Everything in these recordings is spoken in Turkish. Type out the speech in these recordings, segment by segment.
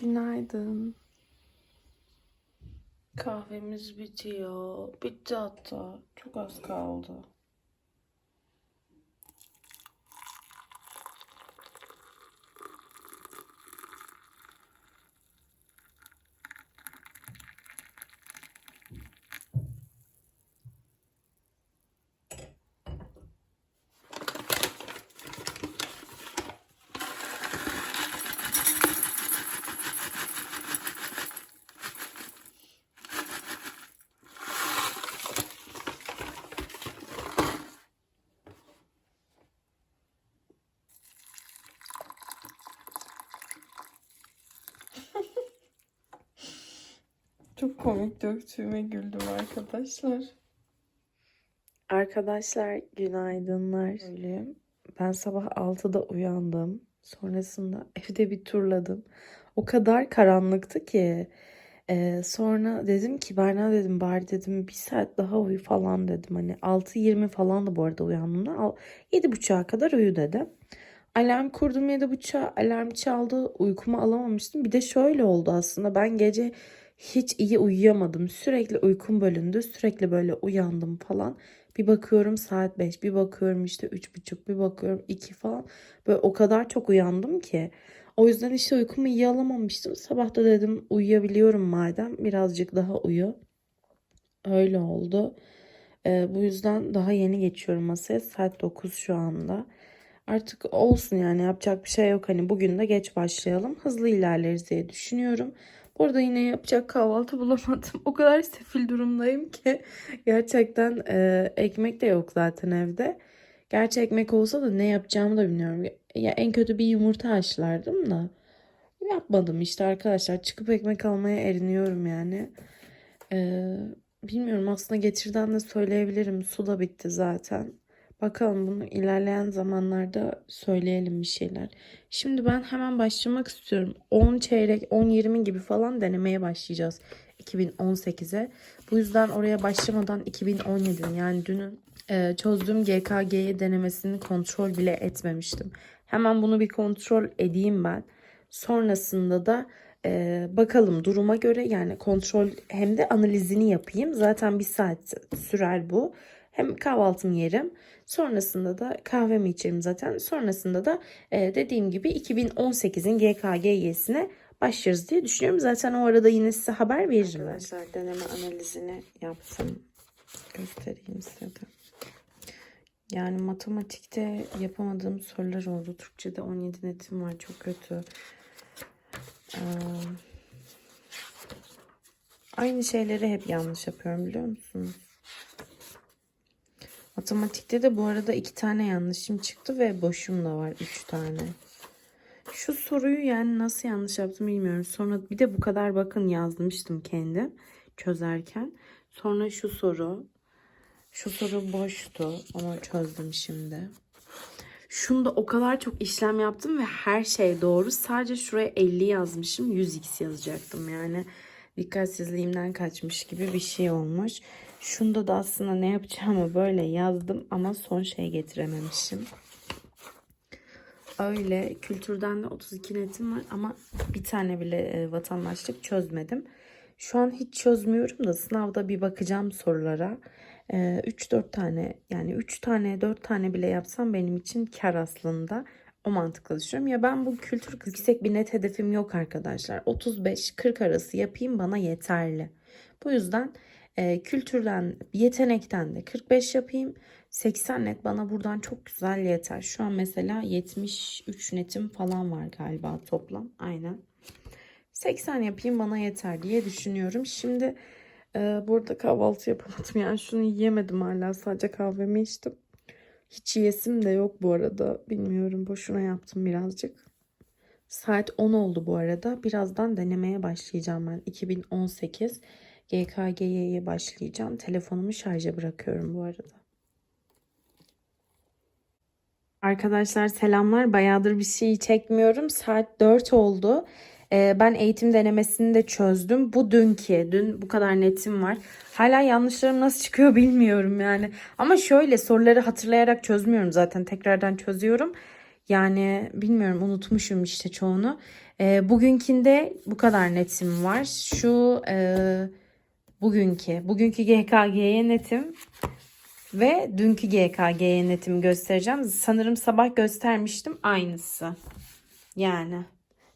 Günaydın. Kahvemiz bitiyor. Bitti hatta. Çok az kaldı. Çok komik döktüğüme güldüm arkadaşlar. Arkadaşlar günaydınlar. Böyle ben sabah 6'da uyandım. Sonrasında evde bir turladım. O kadar karanlıktı ki. Ee, sonra dedim ki Berna dedim bari dedim bir saat daha uyu falan dedim. Hani 6.20 falan da bu arada uyandığımda. Al- 7.30'a kadar uyu dedim. Alarm kurdum 7.30'a alarm çaldı. Uykumu alamamıştım. Bir de şöyle oldu aslında ben gece hiç iyi uyuyamadım. Sürekli uykum bölündü. Sürekli böyle uyandım falan. Bir bakıyorum saat 5, bir bakıyorum işte 3.30, bir bakıyorum 2 falan. Böyle o kadar çok uyandım ki. O yüzden işte uykumu iyi alamamıştım. Sabah da dedim uyuyabiliyorum madem birazcık daha uyu. Öyle oldu. Ee, bu yüzden daha yeni geçiyorum masaya. Saat 9 şu anda. Artık olsun yani yapacak bir şey yok. Hani bugün de geç başlayalım. Hızlı ilerleriz diye düşünüyorum. Burada yine yapacak kahvaltı bulamadım. O kadar sefil durumdayım ki. Gerçekten e, ekmek de yok zaten evde. Gerçi ekmek olsa da ne yapacağımı da bilmiyorum. Ya en kötü bir yumurta haşlardım da. Yapmadım işte arkadaşlar. Çıkıp ekmek almaya eriniyorum yani. Ee, bilmiyorum aslında getirden de söyleyebilirim. Su da bitti zaten. Bakalım bunu ilerleyen zamanlarda söyleyelim bir şeyler. Şimdi ben hemen başlamak istiyorum. 10 çeyrek, 10-20 gibi falan denemeye başlayacağız 2018'e. Bu yüzden oraya başlamadan 2017'nin yani dünün e, çözdüğüm GKG'yi denemesini kontrol bile etmemiştim. Hemen bunu bir kontrol edeyim ben. Sonrasında da e, bakalım duruma göre yani kontrol hem de analizini yapayım. Zaten bir saat sürer bu. Hem kahvaltımı yerim. Sonrasında da kahvemi içerim zaten. Sonrasında da e, dediğim gibi 2018'in GKG'sine başlarız diye düşünüyorum. Zaten o arada yine size haber veririm. Arkadaşlar deneme analizini yaptım. Göstereyim size de. Yani matematikte yapamadığım sorular oldu. Türkçe'de 17 netim var. Çok kötü. Ee, aynı şeyleri hep yanlış yapıyorum biliyor musunuz? Matematikte de bu arada iki tane yanlışım çıktı ve boşum da var üç tane. Şu soruyu yani nasıl yanlış yaptım bilmiyorum. Sonra bir de bu kadar bakın yazmıştım kendim çözerken. Sonra şu soru. Şu soru boştu. Onu çözdüm şimdi. Şunda o kadar çok işlem yaptım ve her şey doğru. Sadece şuraya 50 yazmışım. 100x yazacaktım yani. Dikkatsizliğimden kaçmış gibi bir şey olmuş. Şunda da aslında ne yapacağımı böyle yazdım ama son şey getirememişim. Öyle kültürden de 32 netim var ama bir tane bile e, vatandaşlık çözmedim. Şu an hiç çözmüyorum da sınavda bir bakacağım sorulara. 3-4 tane yani 3 tane 4 tane bile yapsam benim için kar aslında. O mantıkla düşünüyorum. Ya ben bu kültür yüksek bir net hedefim yok arkadaşlar. 35-40 arası yapayım bana yeterli. Bu yüzden e, kültürden, yetenekten de 45 yapayım. 80 net bana buradan çok güzel yeter. Şu an mesela 73 netim falan var galiba toplam. Aynen. 80 yapayım bana yeter diye düşünüyorum. Şimdi e, burada kahvaltı yapamadım. Yani şunu yiyemedim hala. Sadece kahvemi içtim. Hiç yiyesim de yok bu arada. Bilmiyorum boşuna yaptım birazcık. Saat 10 oldu bu arada. Birazdan denemeye başlayacağım ben. 2018 GKG'ye başlayacağım. Telefonumu şarja bırakıyorum bu arada. Arkadaşlar selamlar. Bayağıdır bir şey çekmiyorum. Saat 4 oldu. Ee, ben eğitim denemesini de çözdüm. Bu dünkü. Dün bu kadar netim var. Hala yanlışlarım nasıl çıkıyor bilmiyorum yani. Ama şöyle soruları hatırlayarak çözmüyorum zaten. Tekrardan çözüyorum. Yani bilmiyorum unutmuşum işte çoğunu. E, bugünkinde bu kadar netim var. Şu e, bugünkü, bugünkü GKG'ye netim ve dünkü GKG'ye netimi göstereceğim. Sanırım sabah göstermiştim aynısı. Yani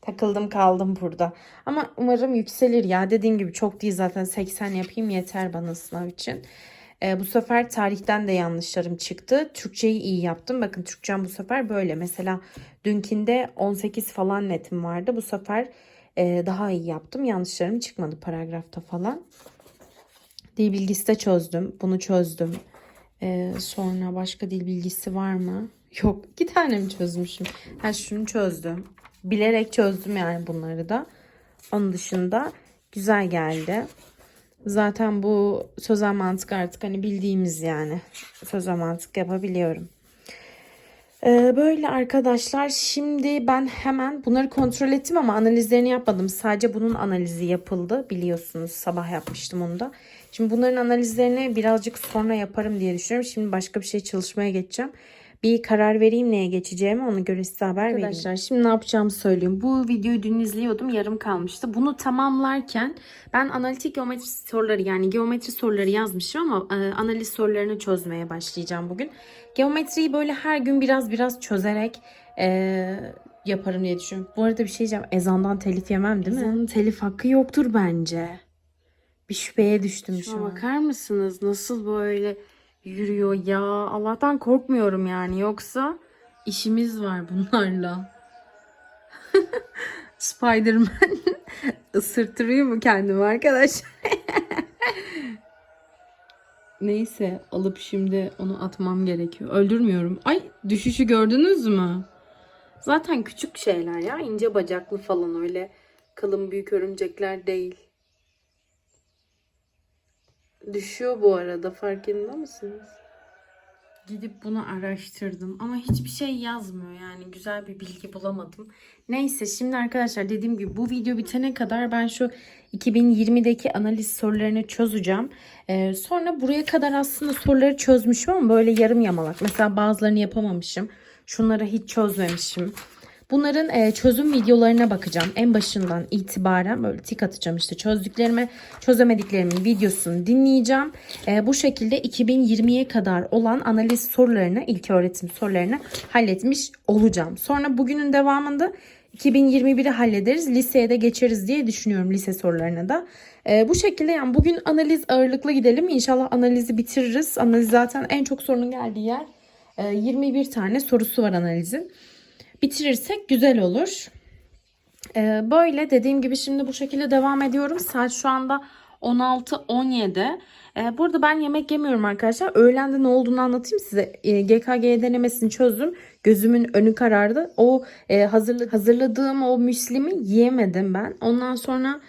takıldım kaldım burada. Ama umarım yükselir ya. Dediğim gibi çok değil zaten 80 yapayım yeter bana sınav için. Ee, bu sefer tarihten de yanlışlarım çıktı. Türkçeyi iyi yaptım. Bakın Türkçem bu sefer böyle. Mesela dünkinde 18 falan netim vardı. Bu sefer e, daha iyi yaptım. Yanlışlarım çıkmadı paragrafta falan. Dil bilgisi de çözdüm. Bunu çözdüm. Ee, sonra başka dil bilgisi var mı? Yok. iki tane mi çözmüşüm? Ha şunu çözdüm. Bilerek çözdüm yani bunları da. Onun dışında güzel geldi. Zaten bu sözel mantık artık hani bildiğimiz yani. Sözel mantık yapabiliyorum. Ee, böyle arkadaşlar şimdi ben hemen bunları kontrol ettim ama analizlerini yapmadım. Sadece bunun analizi yapıldı biliyorsunuz sabah yapmıştım onu da. Şimdi bunların analizlerini birazcık sonra yaparım diye düşünüyorum. Şimdi başka bir şey çalışmaya geçeceğim. Bir karar vereyim neye geçeceğimi ona göre size haber vereyim. Arkadaşlar şimdi ne yapacağımı söyleyeyim. Bu videoyu dün izliyordum yarım kalmıştı. Bunu tamamlarken ben analitik geometri soruları yani geometri soruları yazmışım ama e, analiz sorularını çözmeye başlayacağım bugün. Geometriyi böyle her gün biraz biraz çözerek e, yaparım diye düşünüyorum. Bu arada bir şey diyeceğim. Ezandan telif yemem değil mi? Ezanın telif hakkı yoktur bence. Bir şüpheye düştüm şu, an. Bakar mısınız nasıl böyle yürüyor ya. Allah'tan korkmuyorum yani. Yoksa işimiz var bunlarla. Spiderman ısırtırıyor mu kendimi arkadaşlar? Neyse alıp şimdi onu atmam gerekiyor. Öldürmüyorum. Ay düşüşü gördünüz mü? Zaten küçük şeyler ya. ince bacaklı falan öyle kalın büyük örümcekler değil. Düşüyor bu arada farkında mısınız? Gidip bunu araştırdım ama hiçbir şey yazmıyor yani güzel bir bilgi bulamadım. Neyse şimdi arkadaşlar dediğim gibi bu video bitene kadar ben şu 2020'deki analiz sorularını çözeceğim. Ee, sonra buraya kadar aslında soruları çözmüşüm ama böyle yarım yamalak. Mesela bazılarını yapamamışım. Şunları hiç çözmemişim. Bunların e, çözüm videolarına bakacağım. En başından itibaren böyle tik atacağım işte çözdüklerimi, çözemediklerimin videosunu dinleyeceğim. E, bu şekilde 2020'ye kadar olan analiz sorularını, ilk öğretim sorularını halletmiş olacağım. Sonra bugünün devamında 2021'i hallederiz. Liseye de geçeriz diye düşünüyorum lise sorularına da. E, bu şekilde yani bugün analiz ağırlıklı gidelim. İnşallah analizi bitiririz. Analiz zaten en çok sorunun geldiği yer. E, 21 tane sorusu var analizin bitirirsek güzel olur. Ee, böyle dediğim gibi şimdi bu şekilde devam ediyorum. Saat şu anda 16-17. Ee, burada ben yemek yemiyorum arkadaşlar. Öğlende ne olduğunu anlatayım size. Ee, GKG denemesini çözdüm. Gözümün önü karardı. O e, hazırla, hazırladığım o müslimi yiyemedim ben. Ondan sonra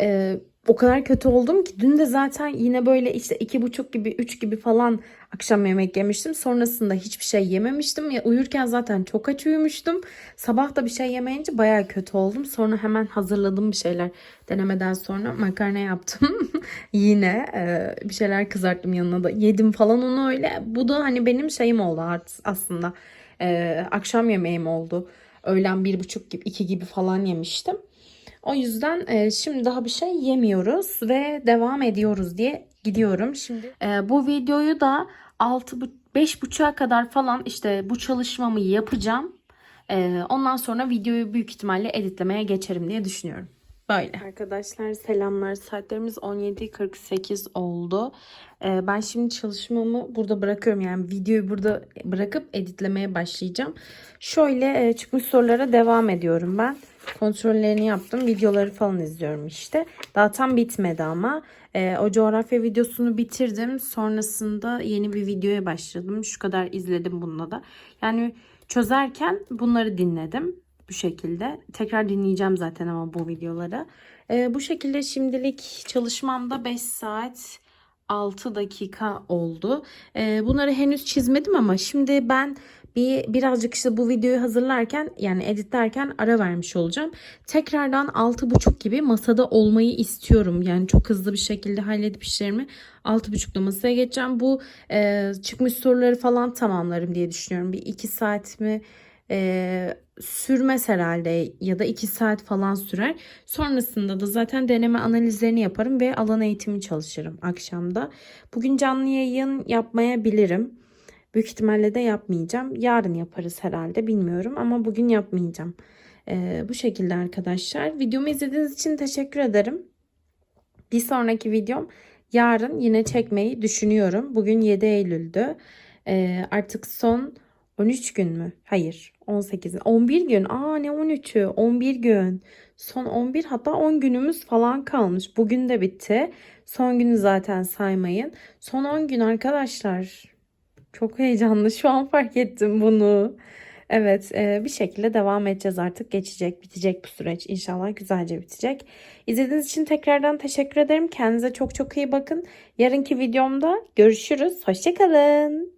e, o kadar kötü oldum ki dün de zaten yine böyle işte iki buçuk gibi üç gibi falan akşam yemek yemiştim. Sonrasında hiçbir şey yememiştim. Ya uyurken zaten çok aç uyumuştum. Sabah da bir şey yemeyince baya kötü oldum. Sonra hemen hazırladım bir şeyler. Denemeden sonra makarna yaptım. yine e, bir şeyler kızarttım yanına da. Yedim falan onu öyle. Bu da hani benim şeyim oldu aslında. E, akşam yemeğim oldu. Öğlen bir buçuk gibi iki gibi falan yemiştim. O yüzden e, şimdi daha bir şey yemiyoruz ve devam ediyoruz diye gidiyorum. Şimdi e, bu videoyu da 6 5 buçuğa kadar falan işte bu çalışmamı yapacağım. E, ondan sonra videoyu büyük ihtimalle editlemeye geçerim diye düşünüyorum. Böyle. Arkadaşlar selamlar. Saatlerimiz 17.48 oldu. Ee, ben şimdi çalışmamı burada bırakıyorum. Yani videoyu burada bırakıp editlemeye başlayacağım. Şöyle e, çıkmış sorulara devam ediyorum ben. Kontrollerini yaptım. Videoları falan izliyorum işte. Daha tam bitmedi ama. E, o coğrafya videosunu bitirdim. Sonrasında yeni bir videoya başladım. Şu kadar izledim bununla da. Yani çözerken bunları dinledim bu şekilde. Tekrar dinleyeceğim zaten ama bu videoları. Ee, bu şekilde şimdilik çalışmamda 5 saat 6 dakika oldu. Ee, bunları henüz çizmedim ama şimdi ben bir birazcık işte bu videoyu hazırlarken yani editlerken ara vermiş olacağım. Tekrardan 6.30 gibi masada olmayı istiyorum. Yani çok hızlı bir şekilde halledip işlerimi 6.30'da masaya geçeceğim. Bu e, çıkmış soruları falan tamamlarım diye düşünüyorum. Bir 2 saat mi e, sürmez herhalde ya da 2 saat falan sürer. Sonrasında da zaten deneme analizlerini yaparım ve alan eğitimi çalışırım akşamda. Bugün canlı yayın yapmayabilirim. Büyük ihtimalle de yapmayacağım. Yarın yaparız herhalde bilmiyorum ama bugün yapmayacağım. Ee, bu şekilde arkadaşlar. Videomu izlediğiniz için teşekkür ederim. Bir sonraki videom yarın yine çekmeyi düşünüyorum. Bugün 7 Eylül'dü. Ee, artık son 13 gün mü? Hayır. 18. 11 gün. Aa ne 13'ü? 11 gün. Son 11 hatta 10 günümüz falan kalmış. Bugün de bitti. Son günü zaten saymayın. Son 10 gün arkadaşlar. Çok heyecanlı. Şu an fark ettim bunu. Evet, e, bir şekilde devam edeceğiz artık. Geçecek, bitecek bu süreç. İnşallah güzelce bitecek. İzlediğiniz için tekrardan teşekkür ederim. Kendinize çok çok iyi bakın. Yarınki videomda görüşürüz. Hoşçakalın.